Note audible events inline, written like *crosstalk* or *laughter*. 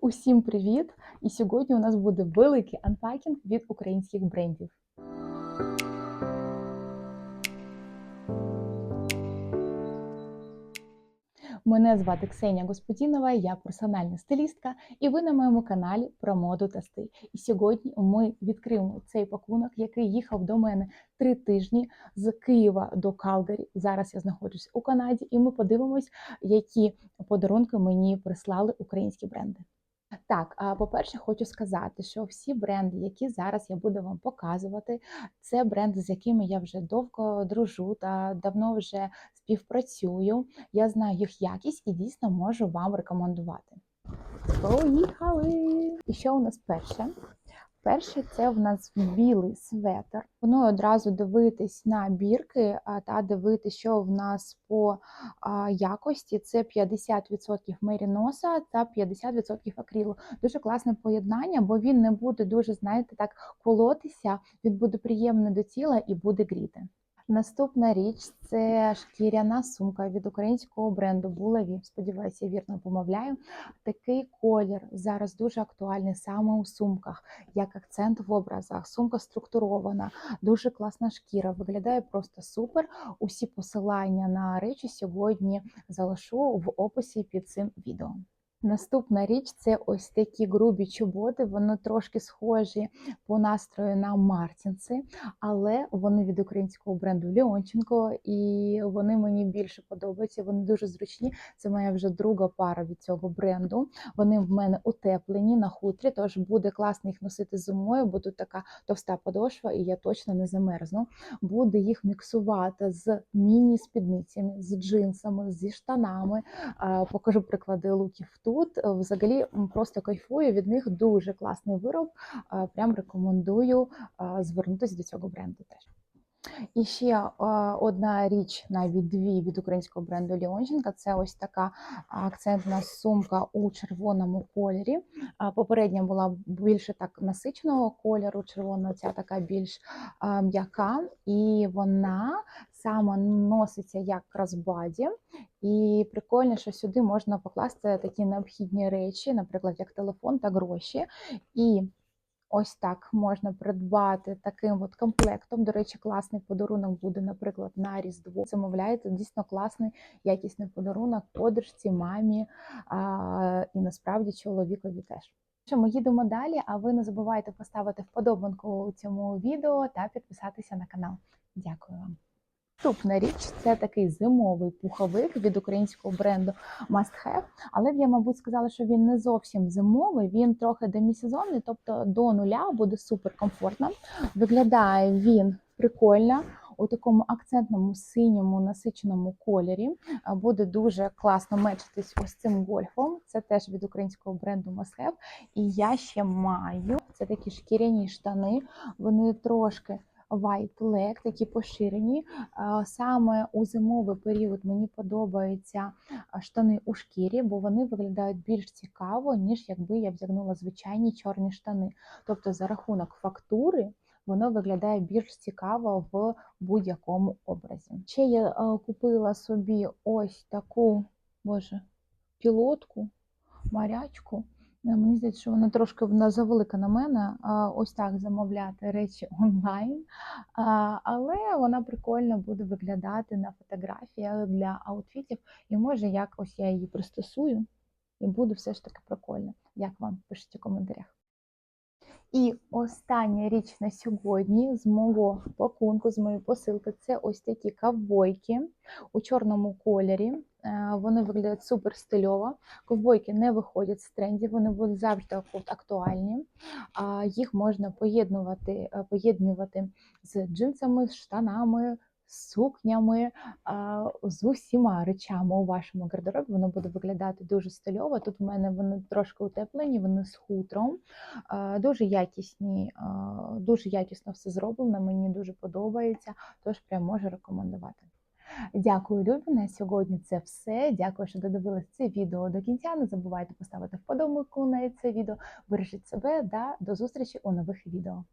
Усім привіт! І сьогодні у нас буде великий анпакінг від українських брендів. Мене звати Ксенія Господінова, я персональна стилістка, і ви на моєму каналі про моду та стиль. І сьогодні ми відкриємо цей пакунок, який їхав до мене три тижні з Києва до Калгарі. Зараз я знаходжусь у Канаді, і ми подивимось, які подарунки мені прислали українські бренди. Так, по-перше, хочу сказати, що всі бренди, які зараз я буду вам показувати, це бренди, з якими я вже довго дружу та давно вже співпрацюю. Я знаю їх якість і дійсно можу вам рекомендувати. Поїхали! І що у нас перше? Перше, це в нас білий светр. Воно одразу дивитись на бірки та дивитись, що в нас по якості. Це 50% меріноса та 50% акрилу. Дуже класне поєднання, бо він не буде дуже, знаєте, так колотися, він буде приємний до тіла і буде гріти. Наступна річ це шкіряна сумка від українського бренду Булаві. Сподіваюся, я вірно помовляю. Такий колір зараз дуже актуальний саме у сумках, як акцент в образах. Сумка структурована, дуже класна шкіра. Виглядає просто супер. Усі посилання на речі сьогодні залишу в описі під цим відео. Наступна річ це ось такі грубі чоботи. Вони трошки схожі по настрою на Мартінси, але вони від українського бренду Леонченко, і вони мені більше подобаються. Вони дуже зручні. Це моя вже друга пара від цього бренду. Вони в мене утеплені на хутрі, тож буде класно їх носити зимою, бо тут така товста подошва, і я точно не замерзну. Буду їх міксувати з міні-спідницями, з джинсами, зі штанами. Покажу приклади луків тут. Взагалі просто кайфую від них дуже класний вироб. Прям рекомендую звернутися до цього бренду теж. І ще одна річ, навіть дві від українського бренду Ліонченка. Це ось така акцентна сумка у червоному кольорі. Попередня була більше так насиченого кольору, червона, ця така більш м'яка, і вона саме носиться як кросбаді. І прикольно, що сюди можна покласти такі необхідні речі, наприклад, як телефон та гроші. І Ось так можна придбати таким от комплектом. До речі, класний подарунок буде, наприклад, на Різдво. Замовляєте дійсно класний, якісний подарунок подружці, мамі а, і насправді чоловікові теж. Що ми їдемо далі, а ви не забувайте поставити вподобанку цьому відео та підписатися на канал. Дякую вам. Наступна річ це такий зимовий пуховик від українського бренду Must Have. Але я, мабуть, сказала, що він не зовсім зимовий, він трохи демісезонний, тобто до нуля буде супер комфортно. Виглядає він прикольно. У такому акцентному синьому насиченому кольорі буде дуже класно мечитись ось цим гольфом. Це теж від українського бренду Must Have. І я ще маю це такі шкіряні штани. Вони трошки white leg, такі поширені. Саме у зимовий період мені подобаються штани у шкірі, бо вони виглядають більш цікаво, ніж якби я вдягнула звичайні чорні штани. Тобто, за рахунок фактури. Воно виглядає більш цікаво в будь-якому образі. Ще я купила собі ось таку боже, пілотку, марячку. Е, мені здається, що вона трошки вона завелика на мене. Ось так замовляти речі *laughs* онлайн. Але вона прикольно буде виглядати на фотографіях для аутфітів. І може, як ось я її пристосую, і буде все ж таки прикольно. Як вам пишіть у коментарях. І остання річ на сьогодні з мого пакунку, з моєї посилки, це ось такі ковбойки у чорному кольорі. Е, вони виглядають супер стильово. Ковбойки не виходять з трендів, вони будуть завжди актуальні. Їх можна поєднувати, е, поєднувати з джинсами, з штанами сукнями, з усіма речами у вашому гардеробі. Воно буде виглядати дуже стильово. Тут в мене вони трошки утеплені, вони з хутром, дуже якісні, дуже якісно все зроблено. Мені дуже подобається, тож прям можу рекомендувати. Дякую, Любі. На сьогодні це все. Дякую, що додивились це відео до кінця. Не забувайте поставити вподобайку на це відео. Бережіть себе. Да, До зустрічі у нових відео.